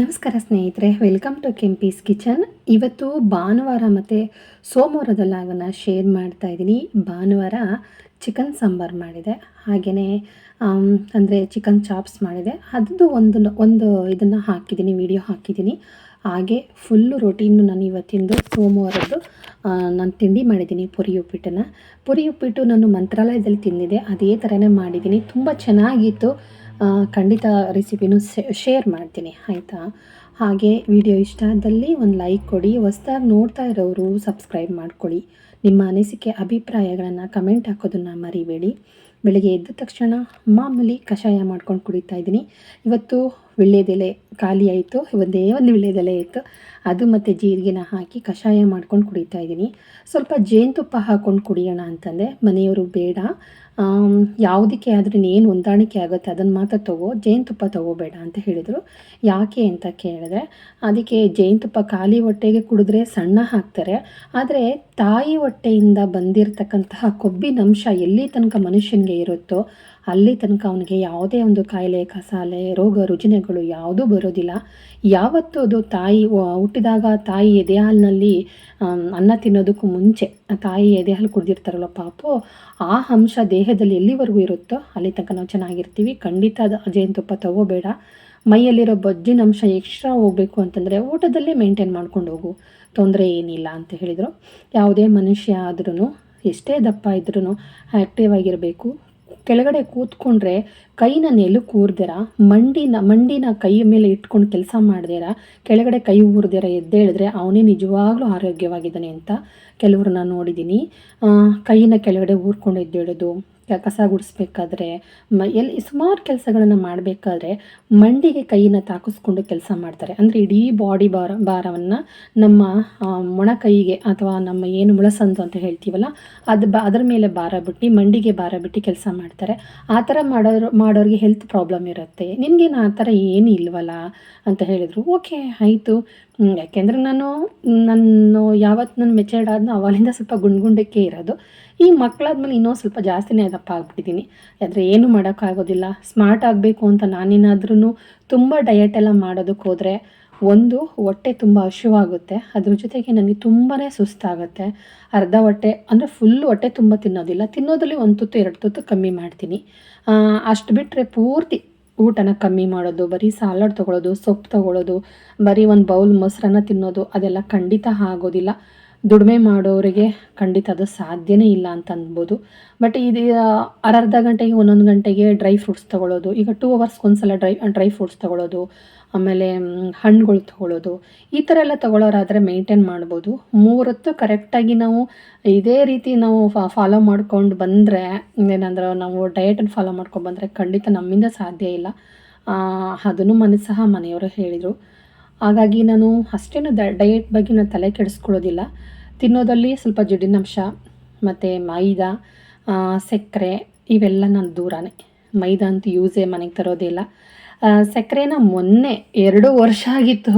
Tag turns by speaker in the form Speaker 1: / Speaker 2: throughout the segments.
Speaker 1: ನಮಸ್ಕಾರ ಸ್ನೇಹಿತರೆ welcome to Kempee's kitchen ಇವತ್ತು ಭಾನುವಾರ ಮತ್ತು ಸೋಮವಾರದಲ್ಲಾಗನ ಶೇರ್ ಮಾಡ್ತಾ ಇದ್ದೀನಿ. ಭಾನುವಾರ ಚಿಕನ್ ಸಾಂಬಾರು ಮಾಡಿದೆ. ಹಾಗೆಯೇ ಅಂದರೆ ಚಿಕನ್ ಚಾಪ್ಸ್ ಮಾಡಿದೆ. ಅದು ಒಂದು ಒಂದು ಇದನ್ನು ಹಾಕಿದ್ದೀನಿ ವಿಡಿಯೋ ಹಾಕಿದ್ದೀನಿ. ಹಾಗೆ ಫುಲ್ಲು ರೊಟೀನು ನಾನು ಇವತ್ತಿಂದು ಸೋಮವಾರದ್ದು ನಾನು ತಿಂಡಿ ಮಾಡಿದ್ದೀನಿ ಪುರಿ ಉಪ್ಪಿಟ್ಟನ್ನು. ಪುರಿ ಉಪ್ಪಿಟ್ಟು ನಾನು ಮಂತ್ರಾಲಯದಲ್ಲಿ ತಿಂದಿದ್ದೆ. ಅದೇ ಥರನೇ ಮಾಡಿದ್ದೀನಿ. ತುಂಬ ಚೆನ್ನಾಗಿತ್ತು. ಖಂಡಿತ ರೆಸಿಪಿನೂ ಶೇರ್ ಮಾಡ್ತೀನಿ, ಆಯಿತಾ? ಹಾಗೆ ವಿಡಿಯೋ ಇಷ್ಟ ಆದಲ್ಲಿ ಒಂದು ಲೈಕ್ ಕೊಡಿ, ಹೊಸ್ದಾಗಿ ನೋಡ್ತಾ ಇರೋರು ಸಬ್ಸ್ಕ್ರೈಬ್ ಮಾಡ್ಕೊಳ್ಳಿ. ನಿಮ್ಮ ಅನಿಸಿಕೆ, ಅಭಿಪ್ರಾಯಗಳನ್ನು ಕಮೆಂಟ್ ಹಾಕೋದನ್ನು ಮರಿಬೇಡಿ. ಬೆಳಿಗ್ಗೆ ಎದ್ದ ತಕ್ಷಣ ಮಾಮೂಲಿ ಕಷಾಯ ಮಾಡ್ಕೊಂಡು ಕುಡಿತಾ ಇದ್ದೀನಿ. ಇವತ್ತು ವೀಳ್ಯದೆಲೆ ಖಾಲಿ ಆಯಿತು, ಒಂದೇ ಒಂದು ವೀಳ್ಯದೆಲೆ ಇತ್ತು. ಅದು ಮತ್ತು ಜೀರಿಗೆನ ಹಾಕಿ ಕಷಾಯ ಮಾಡ್ಕೊಂಡು ಕುಡಿತಾ ಇದ್ದೀನಿ. ಸ್ವಲ್ಪ ಜೇನುತುಪ್ಪ ಹಾಕ್ಕೊಂಡು ಕುಡಿಯೋಣ ಅಂತಂದರೆ ಮನೆಯವರು ಬೇಡ. ಯಾವುದಕ್ಕೆ ಆದರೆ ಏನು ಹೊಂದಾಣಿಕೆ ಆಗುತ್ತೆ ಅದನ್ನು ಮಾತ್ರ ತಗೋ ಜೇನುತುಪ್ಪ ತಗೋಬೇಡ ಅಂತ ಹೇಳಿದರು. ಯಾಕೆ ಅಂತ ಕೇಳಿದ್ರೆ, ಅದಕ್ಕೆ ಜೇನುತುಪ್ಪ ಖಾಲಿ ಹೊಟ್ಟೆಗೆ ಕುಡಿದ್ರೆ ಸಣ್ಣ ಹಾಕ್ತಾರೆ, ಆದರೆ ತಾಯಿ ಹೊಟ್ಟೆಯಿಂದ ಬಂದಿರತಕ್ಕಂತಹ ಕೊಬ್ಬಿನಂಶ ಎಲ್ಲಿ ತನಕ ಮನುಷ್ಯನಿಗೆ ಇರುತ್ತೋ ಅಲ್ಲಿ ತನಕ ಅವನಿಗೆ ಯಾವುದೇ ಒಂದು ಕಾಯಿಲೆ, ಕಸಾಲೆ, ರೋಗ, ರುಜಿನಗಳು ಯಾವುದೂ ಬರೋದಿಲ್ಲ. ಯಾವತ್ತೂ ಅದು ತಾಯಿ ಹುಟ್ಟಿದಾಗ ತಾಯಿ ಎದೆ ಹಾಲಿನಲ್ಲಿ ಅನ್ನ ತಿನ್ನೋದಕ್ಕೂ ಮುಂಚೆ ತಾಯಿ ಎದೆ ಹಾಲು ಕುಡ್ದಿರ್ತಾರಲ್ಲ ಪಾಪು, ಆ ಅಂಶ ದೇಹದಲ್ಲಿ ಎಲ್ಲಿವರೆಗೂ ಇರುತ್ತೋ ಅಲ್ಲಿ ತನಕ ನಾವು ಚೆನ್ನಾಗಿರ್ತೀವಿ. ಖಂಡಿತ ಅದು ಜೇನುತುಪ್ಪ ತಗೋಬೇಡ. ಮೈಯಲ್ಲಿರೋ ಬಜ್ಜಿನ ಅಂಶ ಎಕ್ಸ್ಟ್ರಾ ಹೋಗಬೇಕು ಅಂತಂದರೆ ಊಟದಲ್ಲೇ ಮೇಂಟೈನ್ ಮಾಡ್ಕೊಂಡು ಹೋಗು. ತೊಂದರೆ ಏನಿಲ್ಲ ಅಂತ ಹೇಳಿದರು. ಯಾವುದೇ ಮನುಷ್ಯ ಆದ್ರೂ ಎಷ್ಟೇ ದಪ್ಪ ಇದ್ರೂ ಆ್ಯಕ್ಟಿವ್ ಆಗಿರಬೇಕು. ಕೆಳಗಡೆ ಕೂತ್ಕೊಂಡ್ರೆ ಕೈನ ಕೂರ್ದಿರ? ಮಂಡಿನ ಮಂಡಿನ ಕೈ ಮೇಲೆ ಇಟ್ಕೊಂಡು ಕೆಲಸ ಮಾಡ್ದಿರ? ಕೆಳಗಡೆ ಕೈ ಊರ್ದಿರ? ಎದ್ದೇಳಿದ್ರೆ ಅವನೇ ನಿಜವಾಗ್ಲೂ ಆರೋಗ್ಯವಾಗಿದ್ದಾನೆ ಅಂತ ಕೆಲವ್ರನ್ನ ನೋಡಿದ್ದೀನಿ. ಕೈನ ಕೆಳಗಡೆ ಊರ್ಕೊಂಡು ಎದ್ದೇಳೋದು ಕಸ ಗುಡಿಸ್ಬೇಕಾದ್ರೆ, ಮ, ಎಲ್ಲಿ ಸುಮಾರು ಕೆಲಸಗಳನ್ನು ಮಾಡಬೇಕಾದ್ರೆ ಮಂಡಿಗೆ ಕೈಯನ್ನು ತಾಕಿಸ್ಕೊಂಡು ಕೆಲಸ ಮಾಡ್ತಾರೆ. ಅಂದರೆ ಇಡೀ ಬಾಡಿ ಭಾರ, ಭಾರವನ್ನು ನಮ್ಮ ಮೊಣಕೈಗೆ ಮೊಣ ಕೈಗೆ ಅಥವಾ ನಮ್ಮ ಏನು ಮುಳಸಂದು ಅಂತ ಹೇಳ್ತೀವಲ್ಲ, ಅದು ಬ, ಅದರ ಮೇಲೆ ಭಾರ ಬಿಟ್ಟು ಮಂಡಿಗೆ ಭಾರ ಬಿಟ್ಟು ಕೆಲಸ ಮಾಡ್ತಾರೆ. ಆ ಥರ ಮಾಡೋರು, ಮಾಡೋರಿಗೆ ಹೆಲ್ತ್ ಪ್ರಾಬ್ಲಮ್ ಇರುತ್ತೆ. ನಿನಗೇನು ಆ ಥರ ಏನು ಇಲ್ವಲ್ಲ ಅಂತ ಹೇಳಿದರು. ಓಕೆ, ಆಯಿತು. ಯಾಕೆಂದರೆ ನಾನು ನಾನು ಯಾವತ್ತು ನಾನು ಮೆಚರ್ಡ್ ಆದ್ನೋ ಅವಾಗಿಂದ ಸ್ವಲ್ಪ ಗುಂಡ್ಗುಂಡಕ್ಕೆ ಇರೋದು. ಈ ಮಕ್ಕಳಾದ್ಮೇಲೆ ಇನ್ನೂ ಸ್ವಲ್ಪ ಜಾಸ್ತಿನೇ ದಪ್ಪ ಆಗ್ಬಿಟ್ಟಿದ್ದೀನಿ. ಆದರೆ ಏನು ಮಾಡೋಕ್ಕಾಗೋದಿಲ್ಲ. ಸ್ಮಾರ್ಟ್ ಆಗಬೇಕು ಅಂತ ನಾನೇನಾದ್ರೂ ತುಂಬ ಡಯಟ್ ಎಲ್ಲ ಮಾಡೋದಕ್ಕೆ ಹೋದರೆ ಒಂದು, ಹೊಟ್ಟೆ ತುಂಬ ಹಶುವಾಗುತ್ತೆ. ಅದ್ರ ಜೊತೆಗೆ ನನಗೆ ತುಂಬಾ ಸುಸ್ತಾಗುತ್ತೆ. ಅರ್ಧ ಹೊಟ್ಟೆ, ಅಂದರೆ ಫುಲ್ ಹೊಟ್ಟೆ ತುಂಬ ತಿನ್ನೋದಿಲ್ಲ. ತಿನ್ನೋದ್ರಲ್ಲಿ ಒಂದು ತುತ್ತು, ಎರಡು ತುತ್ತು ಕಮ್ಮಿ ಮಾಡ್ತೀನಿ. ಅಷ್ಟು ಬಿಟ್ಟರೆ ಪೂರ್ತಿ ಊಟನ ಕಮ್ಮಿ ಮಾಡೋದು, ಬರೀ ಸಾಲಡ್ ತೊಗೊಳ್ಳೋದು ಸೊಪ್ಪು ತೊಗೊಳ್ಳೋದು ಬರೀ ಒಂದು ಬೌಲ್ ಮೊಸರನ್ನ ತಿನ್ನೋದು ಅದೆಲ್ಲ ಖಂಡಿತ ಆಗೋದಿಲ್ಲ. ದುಡಿಮೆ ಮಾಡೋರಿಗೆ ಖಂಡಿತ ಅದು ಸಾಧ್ಯನೇ ಇಲ್ಲ ಅಂತ ಅನ್ಬೋದು. ಬಟ್ ಇದು ಅರ್ಧ ಗಂಟೆಗೆ, ಒಂದೊಂದು ಗಂಟೆಗೆ ಡ್ರೈ ಫ್ರೂಟ್ಸ್ ತೊಗೊಳ್ಳೋದು, ಈಗ ಟೂ ಅವರ್ಸ್ಗೆ ಒಂದ್ಸಲ ಡ್ರೈ ಡ್ರೈ ಫ್ರೂಟ್ಸ್ ತೊಗೊಳ್ಳೋದು, ಆಮೇಲೆ ಹಣ್ಣುಗಳು ತೊಗೊಳ್ಳೋದು, ಈ ಥರ ಎಲ್ಲ ತೊಗೊಳೋರಾದರೆ ಮೇಂಟೈನ್ ಮಾಡ್ಬೋದು. ಮೂರೊತ್ತು ಕರೆಕ್ಟಾಗಿ ನಾವು ಇದೇ ರೀತಿ ನಾವು ಫಾಲೋ ಮಾಡ್ಕೊಂಡು ಬಂದರೆ ಏನಂದ್ರೆ ನಾವು ಡಯಟನ್ನು ಫಾಲೋ ಮಾಡ್ಕೊಂಡು ಬಂದರೆ ಖಂಡಿತ ನಮ್ಮಿಂದ ಸಾಧ್ಯ ಇಲ್ಲ. ಅದನ್ನು ಮನೆ ಸಹ ಮನೆಯವರು ಹೇಳಿದರು. ಹಾಗಾಗಿ ನಾನು ಅಷ್ಟೇನು ಡಯಟ್ ಬಗ್ಗೆ ನಾನು ತಲೆ ಕೆಡಿಸ್ಕೊಳ್ಳೋದಿಲ್ಲ. ತಿನ್ನೋದಲ್ಲಿ ಸ್ವಲ್ಪ ಜಿಡ್ಡಿನಂಶ ಮತ್ತು ಮೈದಾ ಸಕ್ಕರೆ, ಇವೆಲ್ಲ ನಾನು ದೂರನೇ. ಮೈದಾ ಅಂತೂ ಯೂಸೇ ಮನೆಗೆ ತರೋದಿಲ್ಲ ಸಕ್ಕರೆನ ಮೊನ್ನೆ ಎರಡು ವರ್ಷ ಆಗಿತ್ತು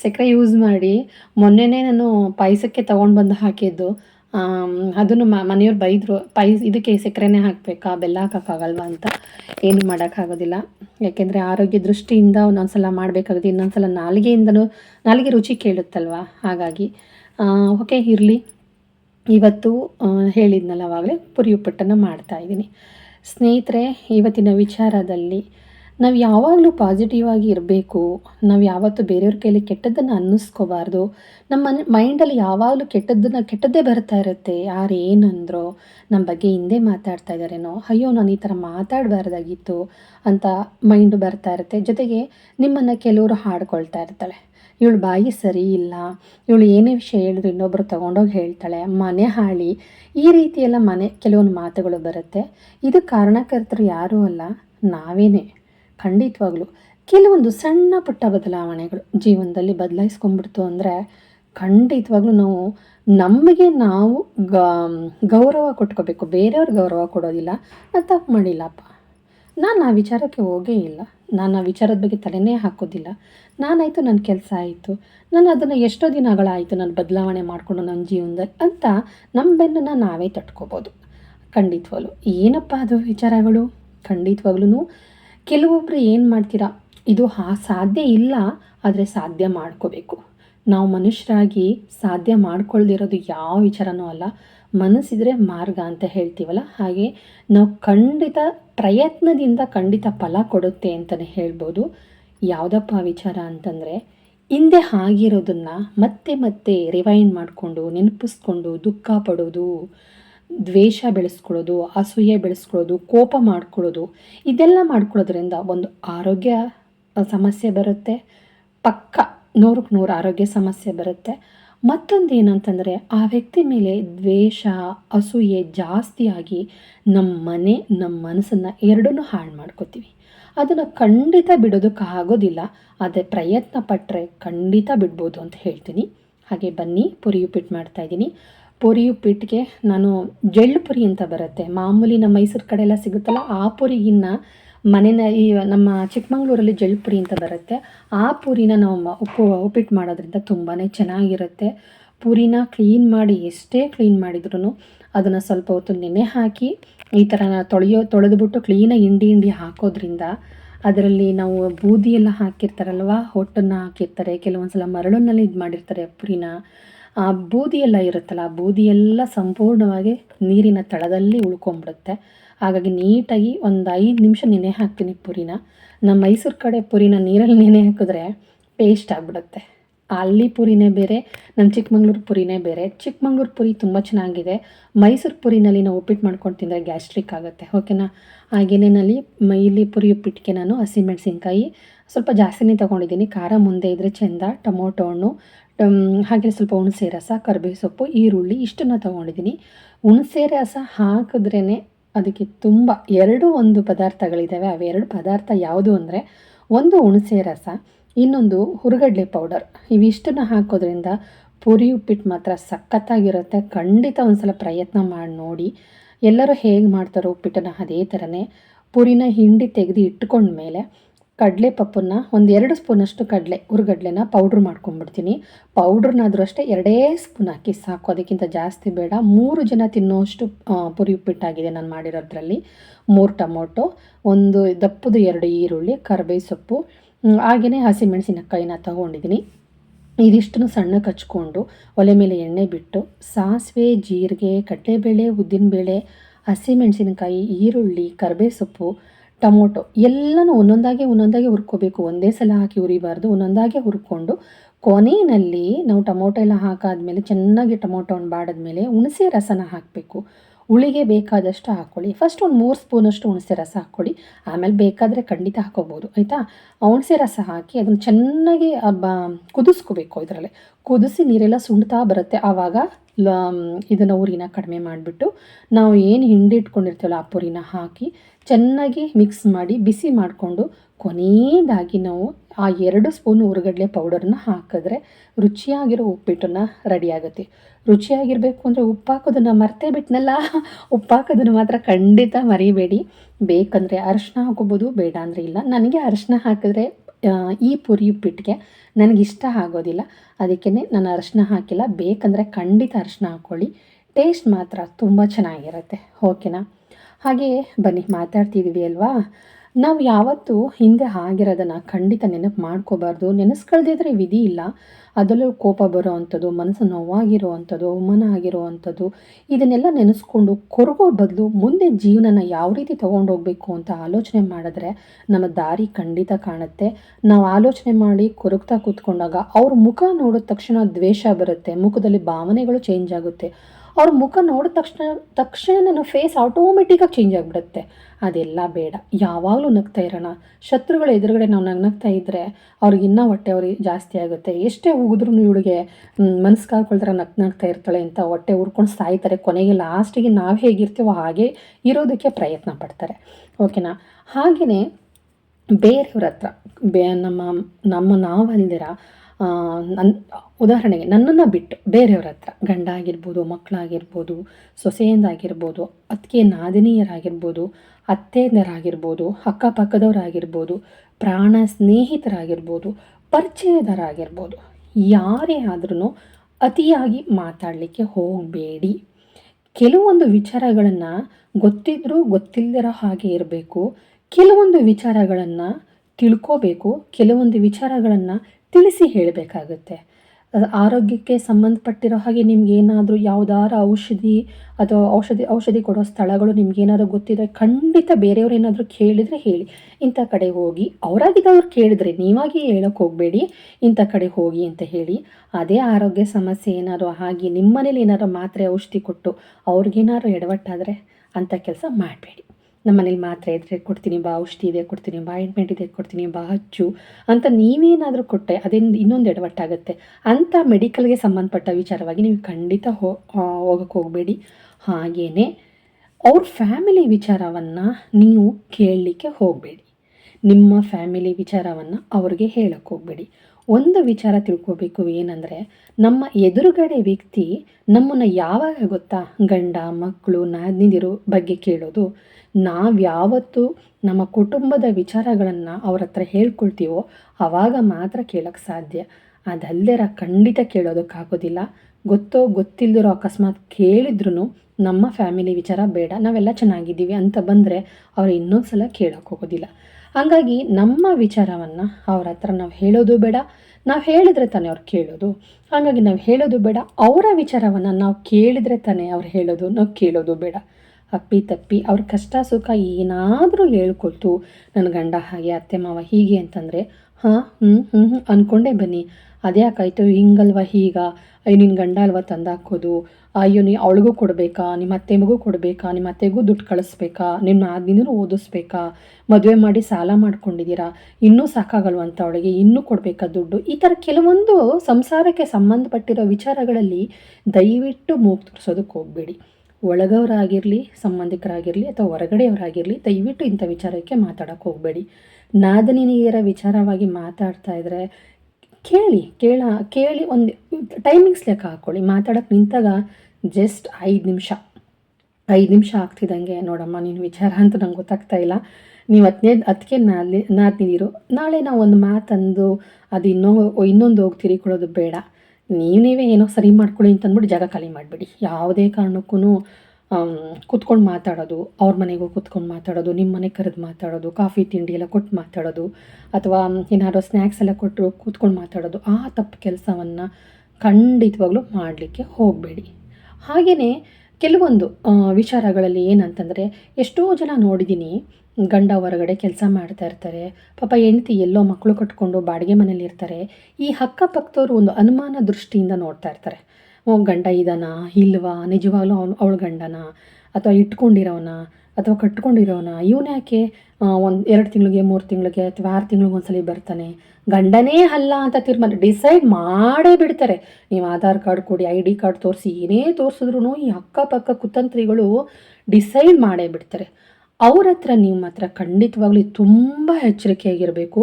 Speaker 1: ಸಕ್ಕರೆ ಯೂಸ್ ಮಾಡಿ. ಮೊನ್ನೆನೇ ನಾನು ಪಾಯಸಕ್ಕೆ ತೊಗೊಂಡು ಬಂದು ಹಾಕಿದ್ದು. ಅದನ್ನು ಮ, ಮನೆಯವ್ರು ಬೈದರು, ಪಾಯಸ ಇದಕ್ಕೆ ಸಕ್ಕರೆನೇ ಹಾಕಬೇಕಾ, ಬೆಲ್ಲ ಹಾಕೋಕ್ಕಾಗಲ್ವಾ ಅಂತ. ಏನು ಮಾಡೋಕ್ಕಾಗೋದಿಲ್ಲ ಯಾಕೆಂದರೆ ಆರೋಗ್ಯ ದೃಷ್ಟಿಯಿಂದ ಒಂದೊಂದು ಸಲ ಮಾಡಬೇಕಾಗುತ್ತೆ ಇನ್ನೊಂದು ಸಲ ನಾಲಿಗೆಯಿಂದನೂ ನಾಲಿಗೆ ರುಚಿ ಕೇಳುತ್ತಲ್ವ? ಹಾಗಾಗಿ ಓಕೆ ಇರಲಿ. ಇವತ್ತು ಹೇಳಿದ್ನಲ್ಲ ಅವಾಗಲೇ, ಪುರಿ ಉಪ್ಪಟ್ಟನ್ನು ಮಾಡ್ತಾ ಇದ್ದೀನಿ. ಸ್ನೇಹಿತರೆ, ಇವತ್ತಿನ ವಿಚಾರದಲ್ಲಿ, ನಾವು ಯಾವಾಗಲೂ ಪಾಸಿಟಿವ್ ಆಗಿ ಇರಬೇಕು. ನಾವು ಯಾವತ್ತೂ ಬೇರೆಯವ್ರ ಕೈಲಿ ಕೆಟ್ಟದ್ದನ್ನು ಅನ್ನಿಸ್ಕೋಬಾರ್ದು. ನಮ್ಮ ಮೈಂಡಲ್ಲಿ ಯಾವಾಗಲೂ ಕೆಟ್ಟದ್ದನ್ನು, ಕೆಟ್ಟದ್ದೇ ಬರ್ತಾ ಇರುತ್ತೆ. ಯಾರು ಏನಂದ್ರೋ ನಮ್ಮ ಬಗ್ಗೆ ಹಿಂದೆ ಮಾತಾಡ್ತಾ ಇದ್ದಾರೇನೋ, ಅಯ್ಯೋ, ನಾನು ಈ ಥರ ಮಾತಾಡಬಾರ್ದಾಗಿತ್ತು ಅಂತ ಮೈಂಡ್ ಬರ್ತಾ ಇರುತ್ತೆ. ಜೊತೆಗೆ ನಿಮ್ಮನ್ನು ಕೆಲವರು ಹಾಡ್ಕೊಳ್ತಾ ಇರ್ತಾಳೆ ಇವಳು ಬಾಯಿ ಸರಿ ಇಲ್ಲ. ಇವಳು ಏನೇ ವಿಷಯ ಹೇಳಿದ್ರು ಇನ್ನೊಬ್ಬರು ತಗೊಂಡೋಗಿ ಹೇಳ್ತಾಳೆ, ಮನೆ ಹಾಳಿ. ಈ ರೀತಿಯೆಲ್ಲ ಮನೆ ಕೆಲವೊಂದು ಮಾತುಗಳು ಬರುತ್ತೆ. ಇದು ಕಾರಣಕರ್ತರು ಯಾರೂ ಅಲ್ಲ, ನಾವೇನೇ. ಖಂಡಿತವಾಗ್ಲೂ. ಕೆಲವೊಂದು ಸಣ್ಣ ಪುಟ್ಟ ಬದಲಾವಣೆಗಳು ಜೀವನದಲ್ಲಿ ಬದಲಾಯಿಸ್ಕೊಂಡ್ಬಿಡ್ತು ಅಂದರೆ ಖಂಡಿತವಾಗ್ಲೂ ನಾವು, ನಮಗೆ ನಾವು ಗೌರವ ಕೊಟ್ಕೋಬೇಕು. ಬೇರೆಯವ್ರಿಗೆ ಗೌರವ ಕೊಡೋದಿಲ್ಲ. ನಾನು ತಪ್ಪು ಮಾಡಿಲ್ಲಪ್ಪ. ನಾನು ಆ ವಿಚಾರಕ್ಕೆ ಹೋಗೇ ಇಲ್ಲ. ನಾನು ಆ ವಿಚಾರದ ಬಗ್ಗೆ ತಲೆನೇ ಹಾಕೋದಿಲ್ಲ. ನಾನಾಯಿತು ನನ್ನ ಕೆಲಸ ಆಯಿತು. ನಾನು ಅದನ್ನು ಎಷ್ಟೋ ದಿನಗಳಾಯಿತು ನಾನು ಬದಲಾವಣೆ ಮಾಡಿಕೊಂಡು ನನ್ನ ಜೀವನದ ಅಂತ ನಮ್ಮ ಬೆನ್ನನ್ನು ನಾವೇ ತಟ್ಕೋಬೋದು. ಖಂಡಿತವಾಗ್ಲು. ಏನಪ್ಪ ಅದು ವಿಚಾರಗಳು? ಖಂಡಿತವಾಗ್ಲೂ ಕೆಲವೊಬ್ಬರು ಏನು ಮಾಡ್ತೀರಾ? ಇದು ಹಾ, ಸಾಧ್ಯ ಇಲ್ಲ, ಆದರೆ ಸಾಧ್ಯ ಮಾಡ್ಕೋಬೇಕು. ನಾವು ಮನುಷ್ಯರಾಗಿ ಸಾಧ್ಯ ಮಾಡ್ಕೊಳ್ದಿರೋದು ಯಾವ ವಿಚಾರನೂ ಅಲ್ಲ. ಮನಸ್ಸಿದ್ರೆ ಮಾರ್ಗ ಅಂತ ಹೇಳ್ತೀವಲ್ಲ, ಹಾಗೆ ನಾವು ಖಂಡಿತ ಪ್ರಯತ್ನದಿಂದ ಖಂಡಿತ ಫಲ ಕೊಡುತ್ತೆ ಅಂತಲೇ ಹೇಳ್ಬೋದು. ಯಾವುದಪ್ಪ ವಿಚಾರ ಅಂತಂದರೆ, ಹಿಂದೆ ಆಗಿರೋದನ್ನು ಮತ್ತೆ ಮತ್ತೆ ರಿವೈಂಡ್ ಮಾಡಿಕೊಂಡು, ನೆನಪಿಸ್ಕೊಂಡು, ದುಃಖ ಪಡೋದು, ದ್ವೇಷ ಬೆಳೆಸ್ಕೊಳ್ಳೋದು, ಅಸೂಯೆ ಬೆಳೆಸ್ಕೊಳ್ಳೋದು, ಕೋಪ ಮಾಡ್ಕೊಳ್ಳೋದು, ಇದೆಲ್ಲ ಮಾಡ್ಕೊಳ್ಳೋದ್ರಿಂದ ಒಂದು ಆರೋಗ್ಯ ಸಮಸ್ಯೆ ಬರುತ್ತೆ, ಪಕ್ಕ ನೂರಕ್ಕೆ ನೂರು ಆರೋಗ್ಯ ಸಮಸ್ಯೆ ಬರುತ್ತೆ. ಮತ್ತೊಂದು ಏನಂತಂದರೆ ಆ ವ್ಯಕ್ತಿ ಮೇಲೆ ದ್ವೇಷ, ಅಸೂಯೆ ಜಾಸ್ತಿಯಾಗಿ ನಮ್ಮ ಮನೆ ನಮ್ಮ ಮನಸ್ಸನ್ನು ಎರಡನ್ನೂ ಹಾಳು ಮಾಡ್ಕೋತೀವಿ. ಅದನ್ನು ಖಂಡಿತ ಬಿಡೋದಕ್ಕೆ ಆಗೋದಿಲ್ಲ. ಆದರೆ ಪ್ರಯತ್ನ ಪಟ್ಟರೆ ಖಂಡಿತ ಬಿಡ್ಬೋದು ಅಂತ ಹೇಳ್ತೀನಿ. ಹಾಗೆ ಬನ್ನಿ, ಪುರಿ ಉಪ್ಪಿಟ್ಟು ಮಾಡ್ತಾಯಿದ್ದೀನಿ ಪುರಿ ಉಪ್ಪಿಟ್ಟಿಗೆ ನಾನು ಜಳ್ಳು ಪುರಿ ಅಂತ ಬರುತ್ತೆ. ಮಾಮೂಲಿ ನಮ್ಮ ಮೈಸೂರು ಕಡೆ ಎಲ್ಲ ಸಿಗುತ್ತಲ್ಲ, ಆ ಪುರಿಗಿನ್ನ ಮನೆಯ ಈ ನಮ್ಮ ಚಿಕ್ಕಮಂಗ್ಳೂರಲ್ಲಿ ಜಲ್ಪುರಿ ಪುರಿ ಅಂತ ಬರುತ್ತೆ. ಆ ಪುರಿನ ನಾವು ಉಪ್ಪು, ಉಪ್ಪಿಟ್ಟು ಮಾಡೋದ್ರಿಂದ ತುಂಬಾ ಚೆನ್ನಾಗಿರುತ್ತೆ. ಪುರಿನ ಕ್ಲೀನ್ ಮಾಡಿ, ಎಷ್ಟೇ ಕ್ಲೀನ್ ಮಾಡಿದ್ರೂ ಅದನ್ನು ಸ್ವಲ್ಪ ಹೊತ್ತು ನೆನೆ ಹಾಕಿ, ಈ ಥರ ತೊಳೆಯೋ, ತೊಳೆದುಬಿಟ್ಟು ಕ್ಲೀನಾಗಿ ಹಿಂಡಿ ಹಿಂಡಿ ಹಾಕೋದ್ರಿಂದ ಅದರಲ್ಲಿ ನಾವು ಬೂದಿ ಎಲ್ಲ ಹಾಕಿರ್ತಾರಲ್ವ, ಹೊಟ್ಟನ್ನು ಹಾಕಿರ್ತಾರೆ. ಕೆಲವೊಂದು ಸಲ ಮರಳನ್ನಲ್ಲಿ ಇದು ಮಾಡಿರ್ತಾರೆ ಪುರಿನ. ಆ ಬೂದಿ ಎಲ್ಲ ಇರುತ್ತಲ್ಲ, ಆ ಬೂದಿ ಸಂಪೂರ್ಣವಾಗಿ ನೀರಿನ ತಳದಲ್ಲಿ ಉಳ್ಕೊಂಬಿಡುತ್ತೆ. ಹಾಗಾಗಿ ನೀಟಾಗಿ ಒಂದು ಐದು ನಿಮಿಷ ನೆನೆ ಹಾಕ್ತೀನಿ ಪುರಿನ. ನಮ್ಮ ಮೈಸೂರು ಕಡೆ ಪುರಿನ ನೀರಲ್ಲಿ ನೆನೆ ಹಾಕಿದ್ರೆ ಪೇಸ್ಟ್ ಆಗಿಬಿಡುತ್ತೆ. ಅಲ್ಲಿ ಪುರಿನೇ ಬೇರೆ ನಮ್ಮ ಚಿಕ್ಕಮಂಗ್ಳೂರು ಪುರಿನೇ ಬೇರೆ. ಚಿಕ್ಕಮಂಗ್ಳೂರು ಪುರಿ ತುಂಬ ಚೆನ್ನಾಗಿದೆ. ಮೈಸೂರು ಪುರಿನಲ್ಲಿ ನಾವು ಉಪ್ಪಿಟ್ಟು ಮಾಡ್ಕೊಂಡು ತಿಂದರೆ ಗ್ಯಾಸ್ಟ್ರಿಕ್ ಆಗುತ್ತೆ. ಓಕೆನಾ? ಹಾಗೇನೇನಲ್ಲಿ ಇಲ್ಲಿ ಪುರಿ ಉಪ್ಪಿಟ್ಟಿಗೆ ನಾನು ಹಸಿಮೆಣಸಿನ್ಕಾಯಿ ಸ್ವಲ್ಪ ಜಾಸ್ತಿನೇ ತೊಗೊಂಡಿದ್ದೀನಿ. ಖಾರ ಮುಂದೆ ಇದ್ದರೆ ಚೆಂದ, ಟೊಮೊಟೊ ಹಣ್ಣು ಹಾಗೆ ಸ್ವಲ್ಪ ಹುಣಸೆ ರಸ ಕರಿಬೇವು ಸೊಪ್ಪು, ಈರುಳ್ಳಿ ಇಷ್ಟನ್ನು ತೊಗೊಂಡಿದ್ದೀನಿ. ಹುಣಸೆ ರಸ ಹಾಕಿದ್ರೇ ಅದಕ್ಕೆ ತುಂಬ ಎರಡು ಒಂದು ಪದಾರ್ಥಗಳಿದ್ದಾವೆ ಅವೆರಡು ಪದಾರ್ಥ ಯಾವುದು ಅಂದರೆ ಒಂದು ಹುಣಸೆ ರಸ, ಇನ್ನೊಂದು ಹುರುಗಡ್ಲೆ ಪೌಡರ್. ಇವಿಷ್ಟನ್ನು ಹಾಕೋದ್ರಿಂದ ಪುರಿ ಉಪ್ಪಿಟ್ಟು ಮಾತ್ರ ಸಖತ್ತಾಗಿರುತ್ತೆ. ಖಂಡಿತ ಒಂದ್ಸಲ ಪ್ರಯತ್ನ ಮಾಡಿ ನೋಡಿ. ಎಲ್ಲರೂ ಹೇಗೆ ಮಾಡ್ತಾರೋ ಉಪ್ಪಿಟ್ಟನ್ನು ಅದೇ ಥರನೇ ಪುರಿನ ಹಿಂಡಿ ತೆಗೆದು ಇಟ್ಕೊಂಡ್ಮೇಲೆ ಕಡಲೆ ಪಪ್ಪನ್ನ ಒಂದು ಎರಡು ಸ್ಪೂನಷ್ಟು ಕಡಲೆ ಹುರುಗಡ್ಲೆನ ಪೌಡ್ರ್ ಮಾಡ್ಕೊಂಡ್ಬಿಡ್ತೀನಿ. ಪೌಡ್ರನ್ನಾದರೂ ಅಷ್ಟೇ ಎರಡೇ ಸ್ಪೂನ್ ಹಾಕಿ ಸಾಕು, ಅದಕ್ಕಿಂತ ಜಾಸ್ತಿ ಬೇಡ. ಮೂರು ಜನ ತಿನ್ನೋಷ್ಟು ಪುರಿ ಉಪ್ಪಿಟ್ಟಾಗಿದೆ ನಾನು ಮಾಡಿರೋದ್ರಲ್ಲಿ. ಮೂರು ಟೊಮೊಟೊ, ಒಂದು ದಪ್ಪದು ಎರಡು ಈರುಳ್ಳಿ ಕರ್ಬೇವು ಸೊಪ್ಪು ಹಾಗೆಯೇ ಹಸಿಮೆಣಸಿನಕಾಯಿನ ತಗೊಂಡಿದ್ದೀನಿ. ಇದಿಷ್ಟನ್ನು ಸಣ್ಣಕ್ಕೆ ಹಚ್ಕೊಂಡು ಒಲೆ ಮೇಲೆ ಎಣ್ಣೆ ಬಿಟ್ಟು ಸಾಸಿವೆ, ಜೀರಿಗೆ, ಕಡಲೆಬೇಳೆ, ಉದ್ದಿನಬೇಳೆ, ಹಸಿಮೆಣಸಿನಕಾಯಿ, ಈರುಳ್ಳಿ ಕರ್ಬೇವು ಸೊಪ್ಪು ಟೊಮೊಟೊ ಎಲ್ಲನೂ ಒಂದೊಂದಾಗೆ ಒಂದೊಂದಾಗಿ ಹುರ್ಕೋಬೇಕು. ಒಂದೇ ಸಲ ಹಾಕಿ ಹುರಿಬಾರ್ದು. ಒಂದೊಂದಾಗೆ ಹುರ್ಕೊಂಡು ಕೊನೆಯಲ್ಲಿ ನಾವು ಟೊಮೊಟೊ ಎಲ್ಲ ಹಾಕಾದ್ಮೇಲೆ ಚೆನ್ನಾಗಿ ಟೊಮೊಟೊ ಬಾಡಿದ್ಮೇಲೆ ಹುಣಸೆ ರಸನ ಹಾಕಬೇಕು. ಹುಳಿಗೆ ಬೇಕಾದಷ್ಟು ಹಾಕ್ಕೊಳ್ಳಿ. ಫಸ್ಟ್ ಒಂದು ಮೂರು ಸ್ಪೂನಷ್ಟು ಹುಣಸೆ ರಸ ಹಾಕ್ಕೊಳ್ಳಿ. ಆಮೇಲೆ ಬೇಕಾದರೆ ಖಂಡಿತ ಹಾಕೋಬೋದು. ಆಯಿತಾ? ಹುಣಸೆ ರಸ ಹಾಕಿ ಅದನ್ನು ಚೆನ್ನಾಗಿ ಬ ಕುದಿಸ್ಕೋಬೇಕು ಇದರಲ್ಲಿ. ಕುದಿಸಿ ನೀರೆಲ್ಲ ಸುಣ್ತಾ ಬರುತ್ತೆ. ಆವಾಗ ಇದನ್ನು ಉರಿನ ಕಡಿಮೆ ಮಾಡಿಬಿಟ್ಟು ನಾವು ಏನು ಹಿಂಡಿ ಇಟ್ಕೊಂಡಿರ್ತೀವಲ್ಲ ಆ ಪುರಿನ ಹಾಕಿ ಚೆನ್ನಾಗಿ ಮಿಕ್ಸ್ ಮಾಡಿ ಬಿಸಿ ಮಾಡಿಕೊಂಡು ಕೊನೆಯದಾಗಿ ನಾವು ಆ ಎರಡು ಸ್ಪೂನ್ ಉರುಗಡ್ಲೆ ಪೌಡರ್ನ ಹಾಕಿದ್ರೆ ರುಚಿಯಾಗಿರೋ ಉಪ್ಪಿಟ್ಟನ್ನ ರೆಡಿ ಆಗುತ್ತೆ. ರುಚಿಯಾಗಿರಬೇಕು ಅಂದರೆ ಉಪ್ಪು ಹಾಕೋದನ್ನು ಮರ್ತೇ ಬಿಟ್ನಲ್ಲ. ಉಪ್ಪಾಕೋದನ್ನು ಮಾತ್ರ ಖಂಡಿತ ಮರಿಬೇಡಿ. ಬೇಕಂದರೆ ಅರಶಿನ ಹಾಕೋಬೋದು, ಬೇಡ ಅಂದರೆ ಇಲ್ಲ. ನನಗೆ ಅರಶಿನ ಹಾಕಿದ್ರೆ ಈ ಪುರಿ ಉಪ್ಪಿಟ್ಟಿಗೆ ನನಗಿಷ್ಟ ಆಗೋದಿಲ್ಲ. ಅದಕ್ಕೇ ನಾನು ಅರಶಿನ ಹಾಕಿಲ್ಲ. ಬೇಕಂದರೆ ಖಂಡಿತ ಅರಶಿನ ಹಾಕ್ಕೊಳ್ಳಿ ಟೇಸ್ಟ್ ಮಾತ್ರ ತುಂಬ ಚೆನ್ನಾಗಿರುತ್ತೆ. ಓಕೆನಾ ಹಾಗೆಯೇ ಬನ್ನಿ ಮಾತಾಡ್ತಿದ್ದೀವಿ ಅಲ್ವಾ? ನಾವು ಯಾವತ್ತೂ ಹಿಂದೆ ಆಗಿರೋದನ್ನು ಖಂಡಿತ ನೆನಪು ಮಾಡ್ಕೋಬಾರ್ದು. ನೆನೆಸ್ಕೊಳ್ದಿದ್ರೆ ವಿಧಿ ಇಲ್ಲ. ಅದರಲ್ಲೂ ಕೋಪ ಬರೋ ಅಂಥದ್ದು ಮನಸ್ಸು ನೋವಾಗಿರೋ ಅಂಥದ್ದು ಅವಮಾನ ಆಗಿರೋ ಇದನ್ನೆಲ್ಲ ನೆನೆಸ್ಕೊಂಡು ಕೊರಗೋ ಬದಲು ಮುಂದೆ ಜೀವನನ ಯಾವ ರೀತಿ ತೊಗೊಂಡೋಗ್ಬೇಕು ಅಂತ ಆಲೋಚನೆ ಮಾಡಿದ್ರೆ ನಮ್ಮ ದಾರಿ ಖಂಡಿತ ಕಾಣುತ್ತೆ. ನಾವು ಆಲೋಚನೆ ಮಾಡಿ ಕೊರಗ್ತಾ ಕೂತ್ಕೊಂಡಾಗ ಅವ್ರ ಮುಖ ನೋಡಿದ ತಕ್ಷಣ ದ್ವೇಷ ಬರುತ್ತೆ. ಮುಖದಲ್ಲಿ ಭಾವನೆಗಳು ಚೇಂಜ್ ಆಗುತ್ತೆ. ಅವ್ರ ಮುಖ ನೋಡಿದ ತಕ್ಷಣ ತಕ್ಷಣ ನನ್ನ ಫೇಸ್ ಆಟೋಮೆಟಿಕ್ಕಾಗಿ ಚೇಂಜ್ ಆಗಿಬಿಡುತ್ತೆ. ಅದೆಲ್ಲ ಬೇಡ. ಯಾವಾಗಲೂ ನಗ್ತಾ ಇರೋಣ. ಶತ್ರುಗಳ ಎದುರುಗಡೆ ನಾವು ನಗ್ನಗ್ತಾ ಇದ್ದರೆ ಅವ್ರಿಗೆ ಇನ್ನೂ ಹೊಟ್ಟೆ ಅವ್ರಿಗೆ ಜಾಸ್ತಿ ಆಗುತ್ತೆ. ಎಷ್ಟೇ ಉಗಿದ್ರೂ ಇವಳಿಗೆ ಮನಸ್ಸು ಕಾಲ್ಕೊಳ್ತಾರೆ ನಗ್, ನಗ್ತಾ ಇರ್ತಾಳೆ ಅಂತ ಹೊಟ್ಟೆ ಉರ್ಕೊಂಡು ಸಾಯ್ತಾರೆ. ಕೊನೆಗೆ ಲಾಸ್ಟಿಗೆ ನಾವು ಹೇಗಿರ್ತೀವೋ ಹಾಗೆ ಇರೋದಕ್ಕೆ ಪ್ರಯತ್ನ ಪಡ್ತಾರೆ. ಓಕೆನಾ ಹಾಗೆಯೇ ಬೇರೆಯವ್ರ ಹತ್ರ, ಬೇ, ನಮ್ಮ ನಮ್ಮ ನಾವಲ್ದಿರ ನನ್ನ ಉದಾಹರಣೆಗೆ ನನ್ನನ್ನು ಬಿಟ್ಟು ಬೇರೆಯವ್ರ ಹತ್ರ ಗಂಡ ಆಗಿರ್ಬೋದು ಮಕ್ಕಳಾಗಿರ್ಬೋದು ಸೊಸೆಯಿಂದಾಗಿರ್ಬೋದು ಅದಕ್ಕೆ ನಾದಿನಿಯರಾಗಿರ್ಬೋದು ಅತ್ತೆಯಿಂದರಾಗಿರ್ಬೋದು ಅಕ್ಕಪಕ್ಕದವರಾಗಿರ್ಬೋದು, ಪ್ರಾಣ ಸ್ನೇಹಿತರಾಗಿರ್ಬೋದು, ಪರಿಚಯದರಾಗಿರ್ಬೋದು, ಯಾರೇ ಆದ್ರೂ ಅತಿಯಾಗಿ ಮಾತಾಡಲಿಕ್ಕೆ ಹೋಗಬೇಡಿ. ಕೆಲವೊಂದು ವಿಚಾರಗಳನ್ನು ಗೊತ್ತಿದ್ದರೂ ಗೊತ್ತಿಲ್ಲದಿರೋ ಹಾಗೆ ಇರಬೇಕು. ಕೆಲವೊಂದು ವಿಚಾರಗಳನ್ನು ತಿಳ್ಕೋಬೇಕು. ಕೆಲವೊಂದು ವಿಚಾರಗಳನ್ನು ತಿಳಿಸಿ ಹೇಳಬೇಕಾಗುತ್ತೆ. ಆರೋಗ್ಯಕ್ಕೆ ಸಂಬಂಧಪಟ್ಟಿರೋ ಹಾಗೆ ನಿಮ್ಗೆ ಏನಾದರೂ ಯಾವುದಾರ ಔಷಧಿ ಅಥವಾ ಔಷಧಿ ಔಷಧಿ ಕೊಡೋ ಸ್ಥಳಗಳು ನಿಮ್ಗೇನಾದ್ರು ಗೊತ್ತಿದ್ರೆ ಖಂಡಿತ ಬೇರೆಯವ್ರು ಏನಾದರೂ ಕೇಳಿದರೆ ಹೇಳಿ. ಇಂಥ ಕಡೆ ಹೋಗಿ, ಅವರಾಗಿದ್ದವ್ರು ಕೇಳಿದ್ರೆ ನೀವಾಗಿ ಹೇಳೋಕ್ಕೆ ಹೋಗಬೇಡಿ, ಇಂಥ ಕಡೆ ಹೋಗಿ ಅಂತ ಹೇಳಿ. ಅದೇ ಆರೋಗ್ಯ ಸಮಸ್ಯೆ ಏನಾದ್ರು ಆಗಿ ನಿಮ್ಮ ಮನೇಲಿ ಏನಾದ್ರು ಮಾತ್ರೆ ಔಷಧಿ ಕೊಟ್ಟು ಅವ್ರಿಗೇನಾದ್ರು ಎಡವಟ್ಟಾದರೆ ಅಂಥ ಕೆಲಸ ಮಾಡಬೇಡಿ. ನಮ್ಮ ಮನೇಲಿ ಮಾತ್ರೆ ಇದ್ದರೆ ಕೊಡ್ತೀನಿ, ಬಾ ಔಷಧಿ ಇದೆ ಕೊಡ್ತೀನಿ, ಬಾ ಆಯಿಂಟ್ಮೆಂಟ್ ಇದೆ ಕೊಡ್ತೀನಿ, ಬಾ ಹಚ್ಚು ಅಂತ ನೀವೇನಾದರೂ ಕೊಟ್ಟೆ ಅದೇನು ಇನ್ನೊಂದು ಎಡವಟ್ಟಾಗುತ್ತೆ. ಅಂಥ ಮೆಡಿಕಲ್ಗೆ ಸಂಬಂಧಪಟ್ಟ ವಿಚಾರವಾಗಿ ನೀವು ಖಂಡಿತ ಹೋಗಕ್ಕೆ ಹೋಗಬೇಡಿ. ಹಾಗೇ ಅವ್ರ ಫ್ಯಾಮಿಲಿ ವಿಚಾರವನ್ನು ನೀವು ಕೇಳಲಿಕ್ಕೆ ಹೋಗಬೇಡಿ. ನಿಮ್ಮ ಫ್ಯಾಮಿಲಿ ವಿಚಾರವನ್ನು ಅವ್ರಿಗೆ ಹೇಳಕ್ಕೆ ಹೋಗಬೇಡಿ. ಒಂದು ವಿಚಾರ ತಿಳ್ಕೊಬೇಕು ಏನಂದರೆ, ನಮ್ಮ ಎದುರುಗಡೆ ವ್ಯಕ್ತಿ ನಮ್ಮನ್ನು ಯಾವಾಗ ಗೊತ್ತಾ ಗಂಡ ಮಕ್ಕಳು ನಾದಿನಿದಿರೋ ಬಗ್ಗೆ ಕೇಳೋದು? ನಾವು ಯಾವತ್ತು ನಮ್ಮ ಕುಟುಂಬದ ವಿಚಾರಗಳನ್ನು ಅವ್ರ ಹತ್ರ ಹೇಳ್ಕೊಳ್ತೀವೋ ಆವಾಗ ಮಾತ್ರ ಕೇಳೋಕ್ಕೆ ಸಾಧ್ಯ. ಅದಲ್ಲದೆ ಖಂಡಿತ ಕೇಳೋದಕ್ಕಾಗೋದಿಲ್ಲ. ಗೊತ್ತೋ ಗೊತ್ತಿಲ್ಲದಿರೋ ಅಕಸ್ಮಾತ್ ಕೇಳಿದ್ರು ನಮ್ಮ ಫ್ಯಾಮಿಲಿ ವಿಚಾರ ಬೇಡ. ನಾವೆಲ್ಲ ಚೆನ್ನಾಗಿದ್ದೀವಿ ಅಂತ ಬಂದರೆ ಅವ್ರು ಇನ್ನೊಂದು ಸಲ ಕೇಳೋಕ್ಕೆ ಹೋಗೋದಿಲ್ಲ. ಹಾಗಾಗಿ ನಮ್ಮ ವಿಚಾರವನ್ನು ಅವ್ರ ಹತ್ರ ನಾವು ಹೇಳೋದು ಬೇಡ. ನಾವು ಹೇಳಿದ್ರೆ ತಾನೇ ಅವ್ರು ಕೇಳೋದು. ಹಾಗಾಗಿ ನಾವು ಹೇಳೋದು ಬೇಡ. ಅವರ ವಿಚಾರವನ್ನು ನಾವು ಕೇಳಿದ್ರೆ ತಾನೇ ಅವ್ರು ಹೇಳೋದು. ನಾವು ಕೇಳೋದು ಬೇಡ. ಅಪ್ಪಿ ತಪ್ಪಿ ಅವ್ರ ಕಷ್ಟ ಸುಖ ಏನಾದರೂ ಹೇಳ್ಕೊಳ್ತು. ನನ್ನ ಗಂಡ ಹಾಗೆ, ಅತ್ತೆ ಮಾವ ಹೀಗೆ ಅಂತಂದರೆ ಹಾಂ ಹ್ಞೂ ಹ್ಞೂ ಹ್ಞೂ ಅಂದ್ಕೊಂಡೇ ಬನ್ನಿ. ಅದ್ಯಾಕಾಯ್ತು? ಹಿಂಗಲ್ವ ಹೀಗ? ಅಯ್ಯೋ ನಿನ್ನ ಗಂಡ ಅಲ್ವ ತಂದಾಕೋದು ಅಯ್ಯೋ, ನೀ ಅವಳಿಗೂ ಕೊಡಬೇಕಾ? ನಿಮ್ಮ ಅತ್ತೆ ಮಗು ಕೊಡಬೇಕಾ? ನಿಮ್ಮ ಅತ್ತೆಗೂ ದುಡ್ಡು ಕಳಿಸ್ಬೇಕಾ? ನಿಮ್ಮ ನಾದಿನೂ ಓದಿಸ್ಬೇಕಾ? ಮದುವೆ ಮಾಡಿ ಸಾಲ ಮಾಡ್ಕೊಂಡಿದ್ದೀರಾ? ಇನ್ನೂ ಸಾಕಾಗಲ್ವಂತ ಅವಳಿಗೆ? ಇನ್ನೂ ಕೊಡಬೇಕಾ ದುಡ್ಡು? ಈ ಥರ ಕೆಲವೊಂದು ಸಂಸಾರಕ್ಕೆ ಸಂಬಂಧಪಟ್ಟಿರೋ ವಿಚಾರಗಳಲ್ಲಿ ದಯವಿಟ್ಟು ಮೂಗು ತುರ್ಸೋದಕ್ಕೆ ಹೋಗಬೇಡಿ. ಒಳಗವರಾಗಿರಲಿ, ಸಂಬಂಧಿಕರಾಗಿರಲಿ ಅಥವಾ ಹೊರಗಡೆಯವರಾಗಿರಲಿ ದಯವಿಟ್ಟು ಇಂಥ ವಿಚಾರಕ್ಕೆ ಮಾತಾಡೋಕ್ಕೆ ಹೋಗಬೇಡಿ. ನಾದನಿನಿಯರ ವಿಚಾರವಾಗಿ ಮಾತಾಡ್ತಾ ಇದ್ದರೆ ಕೇಳಿ, ಕೇಳ, ಕೇಳಿ ಒಂದು ಟೈಮಿಂಗ್ಸ್ ಲೆಕ್ಕ ಹಾಕ್ಕೊಳ್ಳಿ ಮಾತಾಡೋಕ್ಕೆ ನಿಂತಾಗ ಜಸ್ಟ್ ಐದು ನಿಮಿಷ. ಐದು ನಿಮಿಷ ಆಗ್ತಿದ್ದಂಗೆ ನೋಡಮ್ಮ, ನೀನು ವಿಚಾರ ಅಂತ ನಂಗೆ ಗೊತ್ತಾಗ್ತಾ ಇಲ್ಲ. ನೀವು ಹತ್ತನೇ ಅದಕ್ಕೆ ನಾದಿ ನಾದಿನಿರು. ನಾಳೆ ನಾವು ಒಂದು ಮಾತಂದು, ಅದು ಇನ್ನೋ ಇನ್ನೊಂದು ಹೋಗಿ ತಿರಿಕೊಳ್ಳೋದು ಬೇಡ. ನೀವು ನೀವೇ ಏನೋ ಸರಿ ಮಾಡ್ಕೊಳ್ಳಿ ಅಂತಂದ್ಬಿಟ್ಟು ಜಾಗ ಖಾಲಿ ಮಾಡಿಬಿಡಿ. ಯಾವುದೇ ಕಾರಣಕ್ಕೂ ಕೂತ್ಕೊಂಡು ಮಾತಾಡೋದು, ಅವ್ರ ಮನೆಗೂ ಕುತ್ಕೊಂಡು ಮಾತಾಡೋದು ನಿಮ್ಮ ಮನೆ ಕರೆದು ಮಾತಾಡೋದು, ಕಾಫಿ, ತಿಂಡಿ ಎಲ್ಲ ಕೊಟ್ಟು ಮಾತಾಡೋದು, ಅಥವಾ ಏನಾದ್ರು ಸ್ನ್ಯಾಕ್ಸ್ ಎಲ್ಲ ಕೊಟ್ಟು ಕೂತ್ಕೊಂಡು ಮಾತಾಡೋದು, ಆ ತಪ್ಪು ಕೆಲಸವನ್ನು ಖಂಡಿತವಾಗ್ಲೂ ಮಾಡಲಿಕ್ಕೆ ಹೋಗಬೇಡಿ. ಹಾಗೆಯೇ ಕೆಲವೊಂದು ವಿಚಾರಗಳಲ್ಲಿ ಏನಂತಂದರೆ, ಎಷ್ಟೋ ಜನ ನೋಡಿದ್ದೀನಿ ಗಂಡ ಹೊರಗಡೆ ಕೆಲಸ ಮಾಡ್ತಾ ಇರ್ತಾರೆ, ಪಾಪ ಹೆಂಡ್ತಿ ಎಲ್ಲೋ ಮಕ್ಕಳು ಕಟ್ಕೊಂಡು ಬಾಡಿಗೆ ಮನೇಲಿ ಇರ್ತಾರೆ ಈ ಅಕ್ಕಪಕ್ಕದವರು ಒಂದು ಅನುಮಾನ ದೃಷ್ಟಿಯಿಂದ ನೋಡ್ತಾ ಇರ್ತಾರೆ. ಗಂಡ ಇದಾನ, ಇಲ್ವಾ? ನಿಜವಾಗ್ಲೂ ಅವ್ನು, ಅವಳ ಗಂಡನ? ಅಥವಾ ಇಟ್ಕೊಂಡಿರೋನ? ಅಥವಾ ಕಟ್ಕೊಂಡಿರೋನ? ಯಾಕೆ? ಒಂದು ಎರಡು ತಿಂಗಳಿಗೆ, ಮೂರು ತಿಂಗಳಿಗೆ ಅಥವಾ ಆರು ತಿಂಗಳಿಗೆ ಒಂದ್ಸಲಿ ಬರ್ತಾನೆ. ಗಂಡನೇ ಅಲ್ಲ ಅಂತ ತೀರ್ಮಾನ, ಡಿಸೈಡ್ ಮಾಡೇ ಬಿಡ್ತಾರೆ. ನೀವು ಆಧಾರ್ ಕಾರ್ಡ್ ಕೊಡಿ, ಐ ಡಿ ಕಾರ್ಡ್ ತೋರಿಸಿ, ಏನೇ ತೋರಿಸಿದ್ರು ಈ ಅಕ್ಕಪಕ್ಕ ಕುತಂತ್ರಿಗಳು ಡಿಸೈಡ್ ಮಾಡೇ ಬಿಡ್ತಾರೆ. ಅವ್ರ ಹತ್ರ ನಿಮ್ಮ ಹತ್ರ ಖಂಡಿತವಾಗ್ಲೂ ತುಂಬ ಎಚ್ಚರಿಕೆಯಾಗಿರಬೇಕು.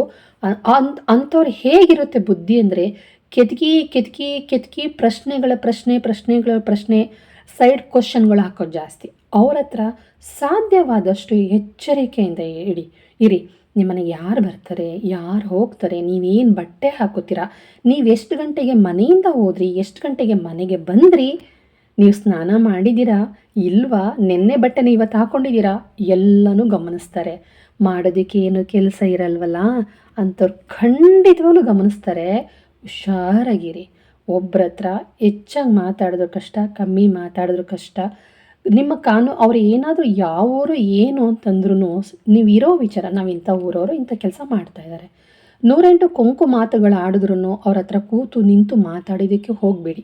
Speaker 1: ಅಂಥವ್ರು ಹೇಗಿರುತ್ತೆ ಬುದ್ಧಿ ಅಂದರೆ ಕೆದಕಿ ಕೆದಕಿ ಕೆದಕಿ ಪ್ರಶ್ನೆಗಳ ಪ್ರಶ್ನೆ ಪ್ರಶ್ನೆಗಳ ಪ್ರಶ್ನೆ, ಸೈಡ್ ಕ್ವಶನ್ಗಳು ಹಾಕೋದು ಜಾಸ್ತಿ. ಅವ್ರ ಹತ್ರ ಸಾಧ್ಯವಾದಷ್ಟು ಎಚ್ಚರಿಕೆಯಿಂದ ಇಡಿ. ಇರಿ ನಿಮ್ಮನೆ ಯಾರು ಬರ್ತಾರೆ, ಯಾರು ಹೋಗ್ತಾರೆ, ನೀವೇನು ಬಟ್ಟೆ ಹಾಕೋತೀರಾ, ನೀವು ಎಷ್ಟು ಗಂಟೆಗೆ ಮನೆಯಿಂದ ಹೋದ್ರಿ, ಎಷ್ಟು ಗಂಟೆಗೆ ಮನೆಗೆ ಬಂದ್ರಿ, ನೀವು ಸ್ನಾನ ಮಾಡಿದ್ದೀರಾ, ಇಲ್ವಾ, ನಿನ್ನೆ ಬಟ್ಟೆನ ಇವತ್ತು ಹಾಕ್ಕೊಂಡಿದ್ದೀರಾ ಎಲ್ಲನೂ ಗಮನಿಸ್ತಾರೆ. ಮಾಡೋದಕ್ಕೆ ಏನು ಕೆಲಸ ಇರಲ್ವಲ್ಲ, ಅಂತವ್ರು ಖಂಡಿತವಾಗ್ಲೂ ಗಮನಿಸ್ತಾರೆ. ಹುಷಾರಾಗಿರಿ. ಒಬ್ಬರ ಹತ್ರ ಹೆಚ್ಚಾಗಿ ಮಾತಾಡಿದ್ರು ಕಷ್ಟ, ಕಮ್ಮಿ ಮಾತಾಡಿದ್ರು ಕಷ್ಟ. ನಿಮ್ಮ ಕಾನು, ಅವ್ರು ಏನಾದರೂ ಯಾವ ಊರು, ಏನು ಅಂತಂದ್ರೂ ನೀವು ಇರೋ ವಿಚಾರ, ನಾವು ಇಂಥ ಊರವರು ಇಂಥ ಕೆಲಸ ಮಾಡ್ತಾ ಇದ್ದಾರೆ ನೂರೆಂಟು ಕೊಂಕು ಮಾತುಗಳು ಆಡಿದ್ರು ಅವ್ರ ಹತ್ರ ಕೂತು ನಿಂತು ಮಾತಾಡಿದ್ದಕ್ಕೆ ಹೋಗಬೇಡಿ.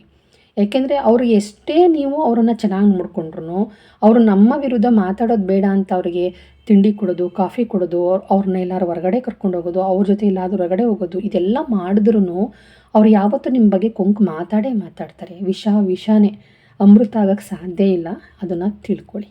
Speaker 1: ಯಾಕೆಂದರೆ ಅವರು ಎಷ್ಟೇ ನೀವು ಅವರನ್ನು ಚೆನ್ನಾಗಿ ನೋಡ್ಕೊಂಡ್ರು ಅವರು ನಮ್ಮ ವಿರುದ್ಧ ಮಾತಾಡೋದು ಬೇಡ ಅಂತ ಅವರಿಗೆ ತಿಂಡಿ ಕೊಡೋದು, ಕಾಫಿ ಕೊಡೋದು ಅವ್ರನ್ನ ಎಲ್ಲರೂ ಹೊರಗಡೆ ಕರ್ಕೊಂಡು ಹೋಗೋದು, ಅವ್ರ ಜೊತೆ ಎಲ್ಲಾದರೂ ಹೊರಗಡೆ ಹೋಗೋದು, ಇದೆಲ್ಲ ಮಾಡಿದ್ರೂ ಅವ್ರು ಯಾವತ್ತೂ ನಿಮ್ಮ ಬಗ್ಗೆ ಕೊಂಕು ಮಾತಾಡೇ ಮಾತಾಡ್ತಾರೆ. ವಿಷ, ವಿಷಾನೇ. ಅಮೃತ ಆಗೋಕ್ಕೆ ಸಾಧ್ಯ ಇಲ್ಲ. ಅದನ್ನು ತಿಳ್ಕೊಳ್ಳಿ.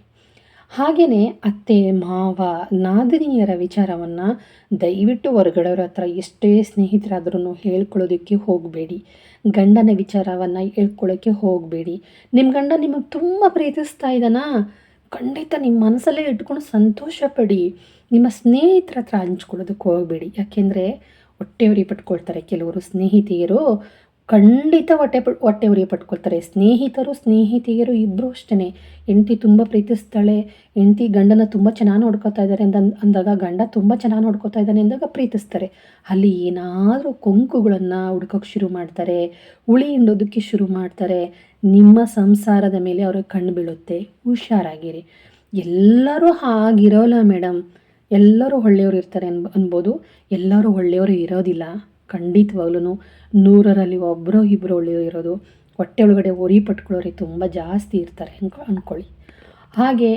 Speaker 1: ಹಾಗೆಯೇ ಅತ್ತೆ, ಮಾವ, ನಾದಿನಿಯರ ವಿಚಾರವನ್ನು ದಯವಿಟ್ಟು ಹೊರಗಡೆಯವ್ರ ಹತ್ರ ಎಷ್ಟೇ ಸ್ನೇಹಿತರಾದ್ರೂ ಹೇಳ್ಕೊಳ್ಳೋದಕ್ಕೆ ಹೋಗಬೇಡಿ. ಗಂಡನ ವಿಚಾರವನ್ನು ಹೇಳ್ಕೊಳ್ಳೋಕ್ಕೆ ಹೋಗಬೇಡಿ. ನಿಮ್ಮ ಗಂಡ ನಿಮಗೆ ತುಂಬ ಪ್ರೀತಿಸ್ತಾ ಇದ್ದಾನಾ? ಖಂಡಿತ ನಿಮ್ಮ ಮನಸ್ಸಲ್ಲೇ ಇಟ್ಕೊಂಡು ಸಂತೋಷ ಪಡಿ ನಿಮ್ಮ ಸ್ನೇಹಿತರ ಹತ್ರ ಹಂಚ್ಕೊಳ್ಳೋದಕ್ಕೆ ಹೋಗಬೇಡಿ. ಯಾಕೆಂದರೆ ಹೊಟ್ಟೆಯವ್ರಿಗೆ ಪಟ್ಕೊಳ್ತಾರೆ ಕೆಲವರು ಸ್ನೇಹಿತೆಯರು. ಖಂಡಿತ ಹೊಟ್ಟೆ ಹೊಟ್ಟೆ ಉರಿ ಪಟ್ಕೊಳ್ತಾರೆ. ಸ್ನೇಹಿತರು, ಸ್ನೇಹಿತೆಯರು ಇಬ್ಬರು ಅಷ್ಟೇ ಹೆಂಡ್ತಿ ತುಂಬ ಪ್ರೀತಿಸ್ತಾಳೆ. ಹೆಂಡ್ತಿ ಗಂಡನ ತುಂಬ ಚೆನ್ನಾಗಿ ನೋಡ್ಕೊತಾ ಇದ್ದಾರೆ ಅಂದ, ಅಂದಾಗ ಗಂಡ ತುಂಬ ಚೆನ್ನಾಗಿ ನೋಡ್ಕೊತಾ ಇದ್ದಾನೆ ಅಂದಾಗ ಪ್ರೀತಿಸ್ತಾರೆ. ಅಲ್ಲಿ ಏನಾದರೂ ಕೊಂಕುಗಳನ್ನು ಹುಡ್ಕೋಕ್ಕೆ ಶುರು ಮಾಡ್ತಾರೆ. ಹುಳಿ ಹಿಂಡೋದಕ್ಕೆ ಶುರು ಮಾಡ್ತಾರೆ. ನಿಮ್ಮ ಸಂಸಾರದ ಮೇಲೆ ಅವ್ರಿಗೆ ಕಣ್ಣು ಬೀಳುತ್ತೆ. ಹುಷಾರಾಗಿರಿ. ಎಲ್ಲರೂ ಹಾಗಿರೋಲ್ಲ ಮೇಡಮ್ ಎಲ್ಲರೂ ಒಳ್ಳೆಯವರು ಇರ್ತಾರೆ ಅನ್ಬ, ಅನ್ಬೋದು. ಎಲ್ಲರೂ ಒಳ್ಳೆಯವರು ಇರೋದಿಲ್ಲ. ಖಂಡಿತವಾಗ್ಲೂ ನೂರರಲ್ಲಿ ಒಬ್ಬರೋ ಇಬ್ಬರು ಇರೋದು ಹೊಟ್ಟೆ ಒಳಗಡೆ ಒರಿ ಪಟ್ಕೊಳ್ಳೋರಿಗೆ ತುಂಬ ಜಾಸ್ತಿ ಇರ್ತಾರೆ ಅನ್ಕೊಳ್ಳಿ. ಅಂದ್ಕೊಳ್ಳಿ ಹಾಗೆ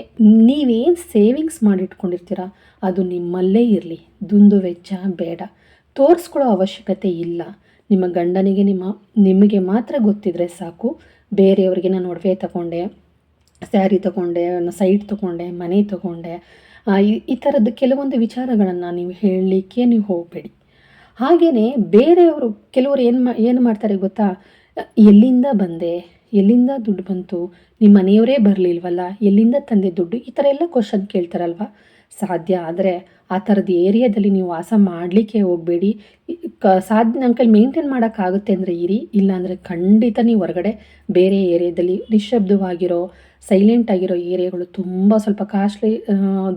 Speaker 1: ನೀವೇನು ಸೇವಿಂಗ್ಸ್ ಮಾಡಿಟ್ಕೊಂಡಿರ್ತೀರ, ಅದು ನಿಮ್ಮಲ್ಲೇ ಇರಲಿ. ದುಂದು ವೆಚ್ಚ ಬೇಡ. ತೋರಿಸ್ಕೊಳ್ಳೋ ಅವಶ್ಯಕತೆ ಇಲ್ಲ. ನಿಮ್ಮ ಗಂಡನಿಗೆ ನಿಮ್ಮ, ನಿಮಗೆ ಮಾತ್ರ ಗೊತ್ತಿದ್ರೆ ಸಾಕು. ಬೇರೆಯವ್ರಿಗೆ ನಾನು ಒಡವೆ ತಗೊಂಡೆ, ಸ್ಯಾರಿ ತಗೊಂಡೆ, ಸೈಟ್ ತಗೊಂಡೆ, ಮನೆ ತಗೊಂಡೆ. ಈ ಥರದ್ದು ಕೆಲವೊಂದು ವಿಚಾರಗಳನ್ನು ನೀವು ಹೇಳಲಿಕ್ಕೆ ನೀವು ಹೋಗಬೇಡಿ. ಹಾಗೆಯೇ ಬೇರೆಯವರು ಕೆಲವರು ಏನು ಮಾ, ಏನು ಮಾಡ್ತಾರೆ ಗೊತ್ತಾ? ಎಲ್ಲಿಂದ ಬಂದೆ, ಎಲ್ಲಿಂದ ದುಡ್ಡು ಬಂತು ನಿಮ್ಮ ಮನೆಯವರೇ ಬರಲಿಲ್ವಲ್ಲ, ಎಲ್ಲಿಂದ ತಂದೆ ದುಡ್ಡು, ಈ ಥರ ಎಲ್ಲ ಕ್ವಶನ್ ಕೇಳ್ತಾರಲ್ವ? ಸಾಧ್ಯ. ಆದರೆ ಆ ಥರದ ಏರಿಯಾದಲ್ಲಿ ನೀವು ವಾಸ ಮಾಡಲಿಕ್ಕೆ ಹೋಗಬೇಡಿ. ಕ ಸಾಧ್ಯ ನಮ್ಮ ಕೈಲಿ ಮೇಂಟೈನ್ ಮಾಡೋಕ್ಕಾಗುತ್ತೆ ಅಂದರೆ ಇರಿ. ಇಲ್ಲಾಂದರೆ ಖಂಡಿತ ನೀವು ಹೊರಗಡೆ ಬೇರೆ ಏರಿಯಾದಲ್ಲಿ ನಿಶಬ್ದವಾಗಿರೋ ಸೈಲೆಂಟ್ ಆಗಿರೋ ಏರಿಯಾಗಳು ತುಂಬ ಸ್ವಲ್ಪ ಕಾಸ್ಟ್ಲಿ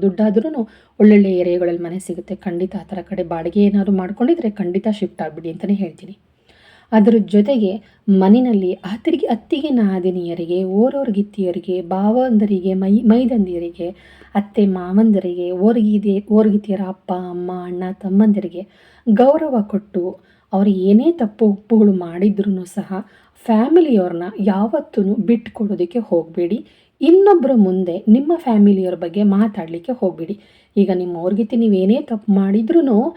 Speaker 1: ದುಡ್ಡಾದ್ರೂ ಒಳ್ಳೊಳ್ಳೆ ಏರಿಯಾಗಳಲ್ಲಿ ಮನೆ ಸಿಗುತ್ತೆ. ಖಂಡಿತ ಆ ಥರ ಕಡೆ ಬಾಡಿಗೆ ಏನಾದರೂ ಮಾಡ್ಕೊಂಡಿದ್ರೆ ಖಂಡಿತ ಶಿಫ್ಟ್ ಆಗಿಬಿಡಿ ಅಂತಲೇ ಹೇಳ್ತೀನಿ. ಅದರ ಜೊತೆಗೆ ಮನೆಯಲ್ಲಿ ಅತ್ತಿಗೆ ಅತ್ತಿಗೆ ನಾದಿನಿಯರಿಗೆ ಓರೋರ್ಗಿತ್ತಿಯರಿಗೆ ಭಾವಂದರಿಗೆ ಮೈ, ಮೈದಂದಿಯರಿಗೆ, ಅತ್ತೆ ಮಾವಂದರಿಗೆ, ಓರ್ಗಿದೆ, ಓರ್ಗಿತಿಯರ ಅಪ್ಪ, ಅಮ್ಮ, ಅಣ್ಣ, ತಮ್ಮಂದಿರಿಗೆ ಗೌರವ ಕೊಟ್ಟು ಅವರು ಏನೇ ತಪ್ಪು ಉಪ್ಪುಗಳು ಮಾಡಿದ್ರೂ ಸಹ ಫ್ಯಾಮಿಲಿಯವ್ರನ್ನ ಯಾವತ್ತೂ ಬಿಟ್ಟುಕೊಡೋದಕ್ಕೆ ಹೋಗಬೇಡಿ. ಇನ್ನೊಬ್ಬರ ಮುಂದೆ ನಿಮ್ಮ ಫ್ಯಾಮಿಲಿಯವ್ರ ಬಗ್ಗೆ ಮಾತಾಡಲಿಕ್ಕೆ ಹೋಗಬೇಡಿ. ಈಗ ನಿಮ್ಮ ಅವ್ರಿಗಿತಿ ನೀವೇನೇ ತಪ್ಪು ಮಾಡಿದ್ರೂ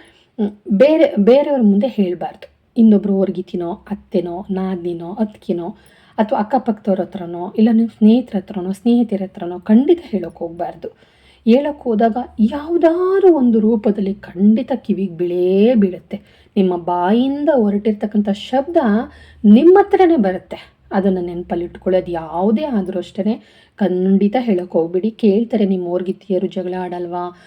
Speaker 1: ಬೇರೆ, ಬೇರೆಯವ್ರ ಮುಂದೆ ಹೇಳಬಾರ್ದು. ಇನ್ನೊಬ್ಬರು ಹೊರ್ಗಿತಿನೋ, ಅತ್ತೆನೋ, ನಾದಿನೋ ಅತ್ತಿಗೆನೋ ಅಥವಾ ಅಕ್ಕಪಕ್ಕದವ್ರ ಹತ್ರನೋ, ಇಲ್ಲ ನಿಮ್ಮ ಸ್ನೇಹಿತರ ಹತ್ರನೋ ಸ್ನೇಹಿತರ ಹತ್ರನೋ ಖಂಡಿತ ಹೇಳೋಕೆ ಹೋಗಬಾರ್ದು. ಹೇಳೋಕ್ಕೆ ಹೋದಾಗ ಯಾವುದಾದ್ರು ಒಂದು ರೂಪದಲ್ಲಿ ಖಂಡಿತ ಕಿವಿಗೆ ಬೀಳೇ ಬೀಳುತ್ತೆ. ನಿಮ್ಮ ಬಾಯಿಂದ ಹೊರಟಿರ್ತಕ್ಕಂಥ ಶಬ್ದ ನಿಮ್ಮ ಹತ್ರನೇ ಬರುತ್ತೆ. ಅದನ್ನು ನೆನಪಲ್ಲಿ ಇಟ್ಕೊಳ್ಳೋದು ಯಾವುದೇ ಆದರೂ ಅಷ್ಟೇ ಖಂಡಿತ ಹೇಳೋಕೆ ಹೋಗ್ಬಿಡಿ. ಕೇಳ್ತಾರೆ ನಿಮ್ಮ ಓರ್ಗಿತ್ತಿಯರು ಜಗಳ ಆಡಲ್ವಾ?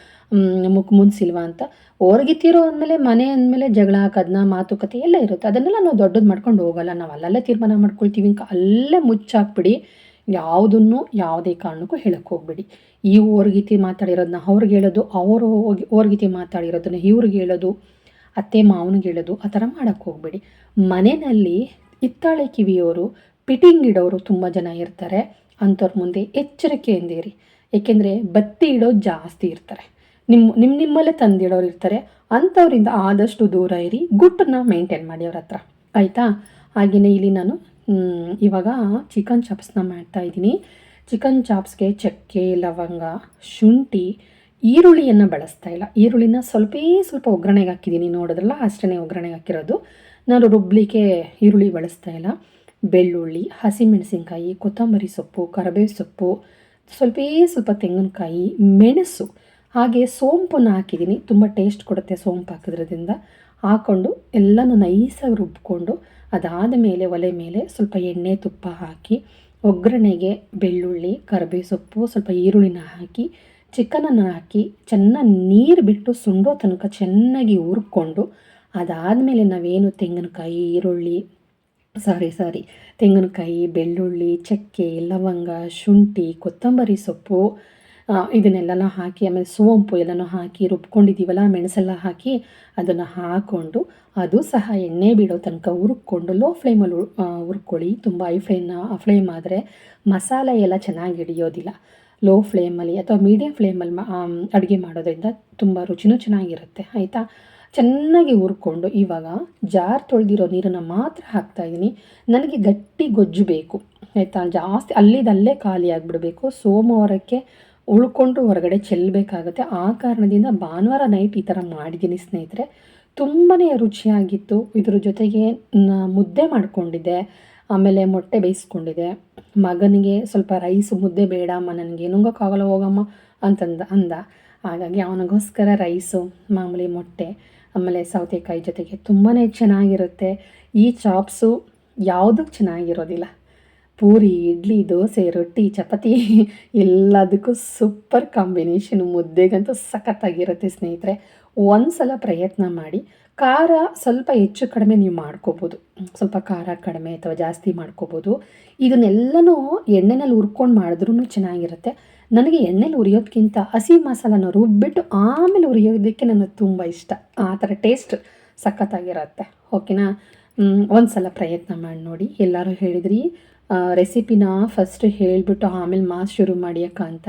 Speaker 1: ಮುಖ ಸಿಲ್ವಾ ಅಂತ. ಹೊರಗಿತ್ತಿರೋ ಅಂದಮೇಲೆ, ಮನೆ ಅಂದಮೇಲೆ ಜಗಳ, ಕದನ, ಮಾತುಕತೆ ಎಲ್ಲ ಇರುತ್ತೆ. ಅದನ್ನೆಲ್ಲ ನಾವು ದೊಡ್ಡದು ಮಾಡ್ಕೊಂಡು ಹೋಗಲ್ಲ. ನಾವು ಅಲ್ಲಲ್ಲೇ ತೀರ್ಮಾನ ಮಾಡ್ಕೊಳ್ತೀವಿ ಅಲ್ಲೇ ಮುಚ್ಚಾಕ್ಬಿಡಿ. ಯಾವುದನ್ನು, ಯಾವುದೇ ಕಾರಣಕ್ಕೂ ಹೇಳಕ್ಕೆ ಹೋಗ್ಬಿಡಿ. ಈ ಓರ್ಗಿತಿ ಮಾತಾಡಿರೋದನ್ನ ಅವ್ರಿಗೆ ಹೇಳೋದು, ಅವರು ಹೋಗಿ ಓರ್ಗಿತಿ ಮಾತಾಡಿರೋದನ್ನ ಇವ್ರಿಗೆ ಹೇಳೋದು, ಅತ್ತೆ ಮಾವನಿಗೆ ಹೇಳೋದು, ಆ ಥರ ಮಾಡೋಕ್ಕೆ ಹೋಗ್ಬೇಡಿ. ಮನೆಯಲ್ಲಿ ಹಿತ್ತಾಳೆ ಕಿವಿಯವರು, ಪಿಟಿಂಗ್ ಇಡೋರು ತುಂಬ ಜನ ಇರ್ತಾರೆ. ಅಂಥವ್ರ ಮುಂದೆ ಎಚ್ಚರಿಕೆಯಿಂದಿರಿ. ಏಕೆಂದರೆ ಬತ್ತಿ ಇಡೋದು ಜಾಸ್ತಿ ಇರ್ತಾರೆ. ನಿಮ್ಮ ನಿಮ್ಮ ನಿಮ್ಮಲ್ಲೇ ತಂದಿಡೋರು ಇರ್ತಾರೆ. ಅಂಥವ್ರಿಂದ ಆದಷ್ಟು ದೂರ ಇರಿ. ಗುಟ್ಟನ್ನ ಮೇಂಟೈನ್ ಮಾಡಿ ಅವ್ರ ಹತ್ರ. ಆಯಿತಾ? ಹಾಗೆಯೇ ಇಲ್ಲಿ ನಾನು ಇವಾಗ ಚಿಕನ್ ಚಾಪ್ಸ್ನ ಮಾಡ್ತಾಯಿದ್ದೀನಿ ಚಿಕನ್ ಚಾಪ್ಸ್ಗೆ ಚಕ್ಕೆ, ಲವಂಗ, ಶುಂಠಿ, ಈರುಳ್ಳಿಯನ್ನು ಬಳಸ್ತಾ ಇಲ್ಲ. ಈರುಳ್ಳಿನ ಸ್ವಲ್ಪ ಸ್ವಲ್ಪ ಒಗ್ಗರಣೆಗೆ ಹಾಕಿದ್ದೀನಿ. ನೋಡಿದ್ರಲ್ಲ ಅಷ್ಟೇ ಒಗ್ಗರಣೆಗೆ ಹಾಕಿರೋದು. ನಾನು ರುಬ್ಲಿಕ್ಕೆ ಈರುಳ್ಳಿ ಬಳಸ್ತಾ ಇಲ್ಲ. ಬೆಳ್ಳುಳ್ಳಿ, ಹಸಿಮೆಣಸಿನ್ಕಾಯಿ, ಕೊತ್ತಂಬರಿ ಸೊಪ್ಪು ಕರಿಬೇವು ಸೊಪ್ಪು, ಸ್ವಲ್ಪ ಸ್ವಲ್ಪ ತೆಂಗಿನಕಾಯಿ, ಮೆಣಸು. ಹಾಗೆ ಸೋಂಪನ್ನು ಹಾಕಿದ್ದೀನಿ. ತುಂಬ ಟೇಸ್ಟ್ ಕೊಡುತ್ತೆ ಸೋಂಪು ಹಾಕಿದ್ರದಿಂದ. ಹಾಕ್ಕೊಂಡು ಎಲ್ಲನೂ ನೈಸಾಗಿ ರುಬ್ಕೊಂಡು ಅದಾದ ಮೇಲೆ ಒಲೆ ಮೇಲೆ ಸ್ವಲ್ಪ ಎಣ್ಣೆ ತುಪ್ಪ ಹಾಕಿ, ಒಗ್ಗರಣೆಗೆ ಬೆಳ್ಳುಳ್ಳಿ ಕರಿಬೇವು ಸೊಪ್ಪು ಸ್ವಲ್ಪ ಈರುಳ್ಳಿನ ಹಾಕಿ, ಚಿಕನನ್ನು ಹಾಕಿ ಚೆನ್ನಾಗಿ ನೀರು ಬಿಟ್ಟು ಸುಂಡೋ ತನಕ ಚೆನ್ನಾಗಿ ಹುರ್ಕೊಂಡು ಅದಾದಮೇಲೆ ನಾವೇನು ತೆಂಗಿನಕಾಯಿ, ಈರುಳ್ಳಿ ಸಾರಿ ಸಾರಿ ತೆಂಗಿನಕಾಯಿ, ಬೆಳ್ಳುಳ್ಳಿ, ಚಕ್ಕೆ, ಲವಂಗ, ಶುಂಠಿ, ಕೊತ್ತಂಬರಿ ಸೊಪ್ಪು ಇದನ್ನೆಲ್ಲ ಹಾಕಿ, ಆಮೇಲೆ ಸೋಂಪು ಎಲ್ಲನೂ ಹಾಕಿ, ರುಬ್ಕೊಂಡಿದ್ದೀವಲ್ಲ, ಮೆಣಸೆಲ್ಲ ಹಾಕಿ ಅದನ್ನು ಹಾಕ್ಕೊಂಡು ಅದು ಸಹ ಎಣ್ಣೆ ಬಿಡೋ ತನಕ ಹುರ್ಕೊಂಡು ಲೋ ಫ್ಲೇಮಲ್ಲಿ ಹುರ್ಕೊಳ್ಳಿ. ತುಂಬ ಐ ಫ್ಲೇಮ್ನ ಫ್ಲೇಮ್ ಆದರೆ ಮಸಾಲೆ ಎಲ್ಲ ಚೆನ್ನಾಗಿ ಹಿಡಿಯೋದಿಲ್ಲ. ಲೋ ಫ್ಲೇಮಲ್ಲಿ ಅಥವಾ ಮೀಡಿಯಮ್ ಫ್ಲೇಮಲ್ಲಿ ಅಡುಗೆ ಮಾಡೋದ್ರಿಂದ ತುಂಬ ರುಚಿನೂ ಚೆನ್ನಾಗಿರುತ್ತೆ, ಆಯಿತಾ? ಚೆನ್ನಾಗಿ ಹುರ್ಕೊಂಡು ಇವಾಗ ಜಾರ್ ತೊಳೆದಿರೋ ನೀರನ್ನು ಮಾತ್ರ ಹಾಕ್ತಾಯಿದ್ದೀನಿ ನನಗೆ ಗಟ್ಟಿ ಗೊಜ್ಜು ಬೇಕು, ಆಯಿತಾ? ಜಾಸ್ತಿ ಅಲ್ಲಿದಲ್ಲೇ ಖಾಲಿ ಆಗಿಬಿಡಬೇಕು. ಸೋಮವಾರಕ್ಕೆ ಉಳ್ಕೊಂಡು ಹೊರಗಡೆ ಚೆಲ್ಲಬೇಕಾಗುತ್ತೆ. ಆ ಕಾರಣದಿಂದ ಭಾನುವಾರ ನೈಟ್ ಈ ಥರ ಮಾಡಿದ್ದೀನಿ ಸ್ನೇಹಿತರೆ. ತುಂಬಾ ರುಚಿಯಾಗಿತ್ತು. ಇದ್ರ ಜೊತೆಗೆ ಮುದ್ದೆ ಮಾಡಿಕೊಂಡಿದ್ದೆ. ಆಮೇಲೆ ಮೊಟ್ಟೆ ಬೇಯಿಸ್ಕೊಂಡಿದ್ದೆ. ಮಗನಿಗೆ ಸ್ವಲ್ಪ ರೈಸ್ ಮುದ್ದೆ ಬೇಡಮ್ಮ ನನಗೆ ನುಂಗೋಕ್ಕಾಗಲ್ಲ, ಹೋಗಮ್ಮ ಅಂತಂದ, ಅಂದ. ಹಾಗಾಗಿ ಅವನಿಗೋಸ್ಕರ ರೈಸು ಮಾಮೂಲಿ ಮೊಟ್ಟೆ, ಆಮೇಲೆ ಸೌತೆಕಾಯಿ ಜೊತೆಗೆ ತುಂಬಾ ಚೆನ್ನಾಗಿರುತ್ತೆ. ಈ ಚಾಪ್ಸು ಯಾವುದಕ್ಕೆ ಚೆನ್ನಾಗಿರೋದಿಲ್ಲ. ಪೂರಿ, ಇಡ್ಲಿ, ದೋಸೆ, ರೊಟ್ಟಿ, ಚಪಾತಿ ಎಲ್ಲದಕ್ಕೂ ಸೂಪರ್ ಕಾಂಬಿನೇಷನ್ ಮುದ್ದೆಗಂತೂ ಸಖತ್ತಾಗಿರುತ್ತೆ ಸ್ನೇಹಿತರೆ. ಒಂದು ಸಲ ಪ್ರಯತ್ನ ಮಾಡಿ. ಖಾರ ಸ್ವಲ್ಪ ಹೆಚ್ಚು ಕಡಿಮೆ ನೀವು ಮಾಡ್ಕೋಬೋದು. ಸ್ವಲ್ಪ ಖಾರ ಕಡಿಮೆ ಅಥವಾ ಜಾಸ್ತಿ ಮಾಡ್ಕೋಬೋದು. ಇದನ್ನೆಲ್ಲನೂ ಎಣ್ಣೆನಲ್ಲಿ ಹುರ್ಕೊಂಡು ಮಾಡಿದ್ರೂ ಚೆನ್ನಾಗಿರುತ್ತೆ. ನನಗೆ ಎಣ್ಣೆಲಿ ಉರಿಯೋದಕ್ಕಿಂತ ಹಸಿ ಮಸಾಲನ ರುಬ್ಬಿಟ್ಟು ಆಮೇಲೆ ಉರಿಯೋದಕ್ಕೆ ನನಗೆ ತುಂಬ ಇಷ್ಟ. ಆ ಥರ ಟೇಸ್ಟ್ ಸಖತ್ತಾಗಿರುತ್ತೆ. ಓಕೆನಾ ಒಂದು ಸಲ ಪ್ರಯತ್ನ ಮಾಡಿ ನೋಡಿ. ಎಲ್ಲರೂ ಹೇಳಿದ್ರಿ. ರೆಸಿಪಿನ ಫಸ್ಟ್ ಹೇಳಿಬಿಟ್ಟು ಆಮೇಲೆ ಮಾಸ್ ಶುರು ಅಂತ.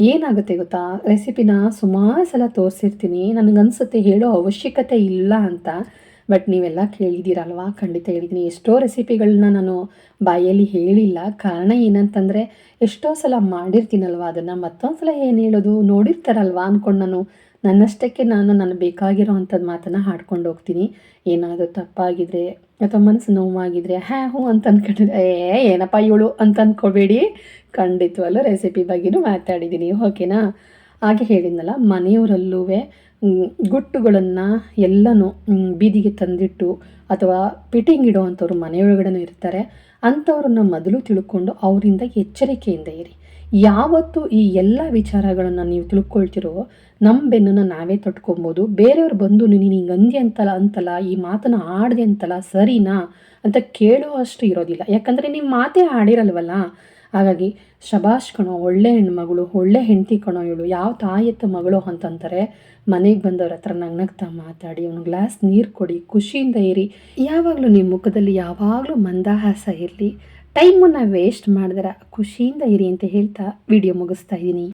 Speaker 1: ಏನಾಗುತ್ತೆ ಗೊತ್ತಾ? ರೆಸಿಪಿನ ಸುಮಾರು ಸಲ ತೋರಿಸಿರ್ತೀನಿ. ನನಗನ್ಸುತ್ತೆ ಹೇಳೋ ಅವಶ್ಯಕತೆ ಇಲ್ಲ ಅಂತ. ಬಟ್ ನೀವೆಲ್ಲ ಕೇಳಿದ್ದೀರಲ್ವಾ ಖಂಡಿತ ಹೇಳಿದ್ದೀನಿ ಎಷ್ಟೋ ರೆಸಿಪಿಗಳನ್ನ ನಾನು ಬಾಯಲ್ಲಿ ಹೇಳಿಲ್ಲ. ಕಾರಣ ಏನಂತಂದರೆ, ಎಷ್ಟೋ ಸಲ ಮಾಡಿರ್ತೀನಲ್ವ ಅದನ್ನು? ಮತ್ತೊಂದು ಸಲ ಏನು ಹೇಳೋದು? ನೋಡಿರ್ತಾರಲ್ವಾ ಅಂದ್ಕೊಂಡು ನಾನು. ನನ್ನಷ್ಟಕ್ಕೆ ನಾನು ನನಗೆ ಬೇಕಾಗಿರೋ ಅಂಥದ್ದು ಮಾತನ್ನು ಹಾಡ್ಕೊಂಡು ಹೋಗ್ತೀನಿ. ಏನಾದರೂ ತಪ್ಪಾಗಿದ್ರೆ ಅಥವಾ ಮನಸ್ಸು ನೋವಾಗಿದ್ರೆ ಹ್ಯಾ ಹ್ಞೂ ಅಂತ ಅಂದ್ಕೊಂಡಿದ್ದೆ ಏ, ಏನಪ್ಪ ಇವಳು ಅಂತ ಅಂದ್ಕೊಬೇಡಿ ಖಂಡಿತವಲ್ಲ ರೆಸಿಪಿ ಬಗ್ಗೆನೂ ಮಾತಾಡಿದ್ದೀನಿ. ಓಕೆನಾ? ಹಾಗೆ ಹೇಳಿದ್ನಲ್ಲ ಮನೆಯವರಲ್ಲೂ ಗುಟ್ಟುಗಳನ್ನು ಎಲ್ಲನೂ ಬೀದಿಗೆ ತಂದಿಟ್ಟು ಅಥವಾ ಪಿಟಿಂಗ್ ಇಡೋವಂಥವ್ರು ಮನೆಯೊಳಗಡೆ ಇರ್ತಾರೆ. ಅಂಥವ್ರನ್ನ ಮೊದಲು ತಿಳ್ಕೊಂಡು ಅವರಿಂದ ಎಚ್ಚರಿಕೆಯಿಂದ ಇರಿ. ಯಾವತ್ತು ಈ ಎಲ್ಲ ವಿಚಾರಗಳನ್ನು ನೀವು ತಿಳ್ಕೊಳ್ತಿರೋ ನಮ್ಮ ಬೆನ್ನನ್ನು ನಾವೇ ತಟ್ಕೊಬೋದು. ಬೇರೆಯವ್ರು ಬಂದು ನೀನು ಹಿಂಗೆ ಅಂದಿ ಅಂತಲ್ಲ ಅಂತಲ್ಲ, ಈ ಮಾತನ್ನು ಆಡ್ದೆ ಅಂತಲ್ಲ, ಸರಿನಾ ಅಂತ ಕೇಳೋ ಅಷ್ಟು ಇರೋದಿಲ್ಲ. ಯಾಕಂದರೆ ನಿಮ್ಮ ಮಾತೇ ಆಡಿರಲ್ವಲ್ಲ? ಹಾಗಾಗಿ ಶಬಾಷ್ ಕಣೋ, ಒಳ್ಳೆ ಹೆಣ್ಮಗಳು, ಒಳ್ಳೆ ಹೆಂಡತಿ ಕಣೋ ಇವಳು, ಯಾವ ತಾಯತ್ತ ಮಗಳು ಅಂತಂತಾರೆ. ಮನೆಗೆ ಬಂದವ್ರ ಹತ್ರ ನಗ್ನಗ್ತಾ ಮಾತಾಡಿ ಒಂದು ಗ್ಲಾಸ್ ನೀರು ಕೊಡಿ, ಖುಷಿಯಿಂದ ಇರಿ. ಯಾವಾಗಲೂ ನಿಮ್ಮ ಮುಖದಲ್ಲಿ ಯಾವಾಗಲೂ ಮಂದಹಾಸ ಇರಲಿ. ಟೈಮನ್ನು ವೇಸ್ಟ್ ಮಾಡಿದ್ರೆ, ಖುಷಿಯಿಂದ ಇರಿ ಅಂತ ಹೇಳ್ತಾ ವಿಡಿಯೋ ಮುಗಿಸ್ತಾ ಇದ್ದೀನಿ.